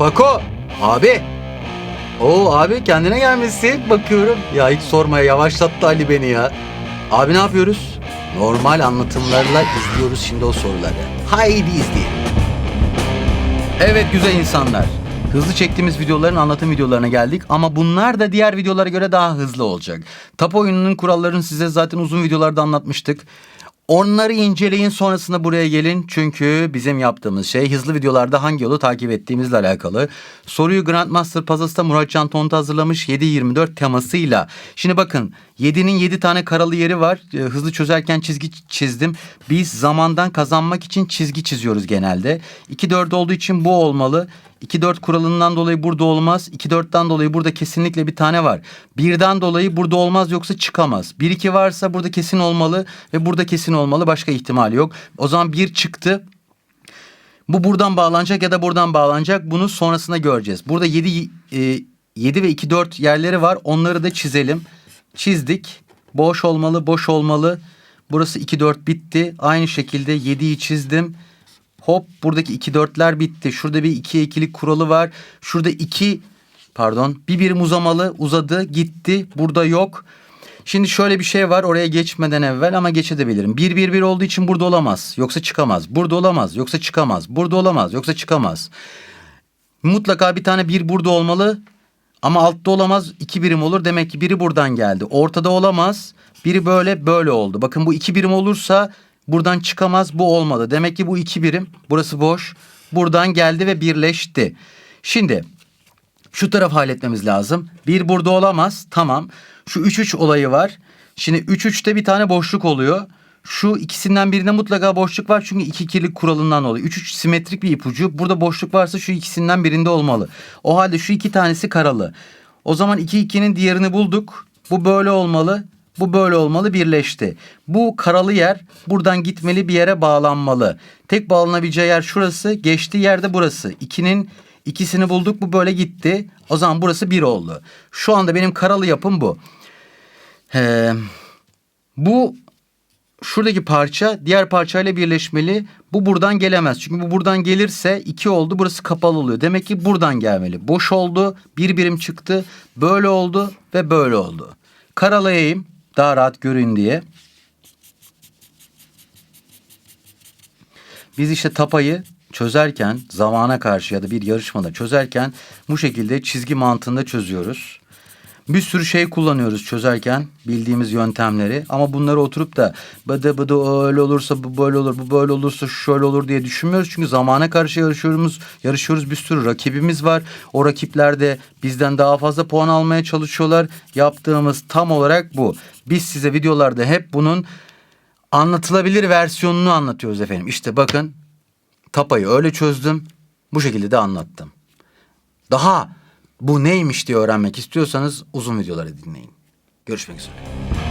Pako. Abi. Oo abi kendine gelmişsin. Bakıyorum. Ya hiç sormaya yavaşlattı Ali beni ya. Abi ne yapıyoruz? Normal anlatımlarla izliyoruz şimdi o soruları. Haydi izleyelim. Evet güzel insanlar. Hızlı çektiğimiz videoların anlatım videolarına geldik ama bunlar da diğer videolara göre daha hızlı olacak. Tap oyununun kurallarını size zaten uzun videolarda anlatmıştık. Onları inceleyin sonrasında buraya gelin çünkü bizim yaptığımız şey hızlı videolarda hangi yolu takip ettiğimizle alakalı. Soruyu Grandmaster Puzzles'ta Muratcan Tonta hazırlamış 7-24 temasıyla. Şimdi bakın 7'nin 7 tane karalı yeri var. Ee, Hızlı çözerken çizgi çizdim. Biz zamandan kazanmak için çizgi çiziyoruz genelde. 2-4 olduğu için bu olmalı. 2-4 kuralından dolayı burada olmaz. 2-4'ten dolayı burada kesinlikle bir tane var. Birden dolayı burada olmaz yoksa çıkamaz. 1-2 varsa burada kesin olmalı ve burada kesin olmalı. Başka ihtimal yok. O zaman 1 çıktı. Bu buradan bağlanacak ya da buradan bağlanacak. Bunu sonrasında göreceğiz. Burada 7 e, 7 ve 2 4 yerleri var. Onları da çizelim. Çizdik. Boş olmalı, boş olmalı. Burası 2 4 bitti. Aynı şekilde 7'yi çizdim. Hop buradaki 2 4'ler bitti. Şurada bir 2 ikilik kuralı var. Şurada 2 pardon bir birim uzamalı uzadı gitti. Burada yok. Şimdi şöyle bir şey var oraya geçmeden evvel ama geçebilirim. 1 1 1 olduğu için burada olamaz. Yoksa çıkamaz. Burada olamaz. Yoksa çıkamaz. Burada olamaz. Yoksa çıkamaz. Mutlaka bir tane bir burada olmalı. Ama altta olamaz. iki birim olur. Demek ki biri buradan geldi. Ortada olamaz. Biri böyle böyle oldu. Bakın bu iki birim olursa buradan çıkamaz. Bu olmadı. Demek ki bu iki birim. Burası boş. Buradan geldi ve birleşti. Şimdi şu taraf halletmemiz lazım. Bir burada olamaz. Tamam. Şu 3-3 olayı var. Şimdi 3-3'te bir tane boşluk oluyor. Şu ikisinden birinde mutlaka boşluk var çünkü iki ikilik kuralından dolayı. 3-3 simetrik bir ipucu. Burada boşluk varsa şu ikisinden birinde olmalı. O halde şu iki tanesi karalı. O zaman 2-2'nin diğerini bulduk. Bu böyle olmalı. Bu böyle olmalı birleşti. Bu karalı yer buradan gitmeli bir yere bağlanmalı. Tek bağlanabileceği yer şurası. Geçtiği yerde burası. 2'nin ikisini bulduk bu böyle gitti. O zaman burası 1 oldu. Şu anda benim karalı yapım bu. Ee, bu şuradaki parça diğer parçayla birleşmeli. Bu buradan gelemez. Çünkü bu buradan gelirse 2 oldu. Burası kapalı oluyor. Demek ki buradan gelmeli. Boş oldu. Bir birim çıktı. Böyle oldu ve böyle oldu. Karalayayım daha rahat görün diye. Biz işte tapayı çözerken zamana karşı ya da bir yarışmada çözerken bu şekilde çizgi mantığında çözüyoruz. Bir sürü şey kullanıyoruz çözerken bildiğimiz yöntemleri ama bunları oturup da bıdı bıdı öyle olursa bu böyle olur bu böyle olursa şöyle olur diye düşünmüyoruz. Çünkü zamana karşı yarışıyoruz yarışıyoruz bir sürü rakibimiz var. O rakipler de bizden daha fazla puan almaya çalışıyorlar. Yaptığımız tam olarak bu. Biz size videolarda hep bunun anlatılabilir versiyonunu anlatıyoruz efendim. İşte bakın tapayı öyle çözdüm. Bu şekilde de anlattım. Daha bu neymiş diye öğrenmek istiyorsanız uzun videoları dinleyin. Görüşmek üzere.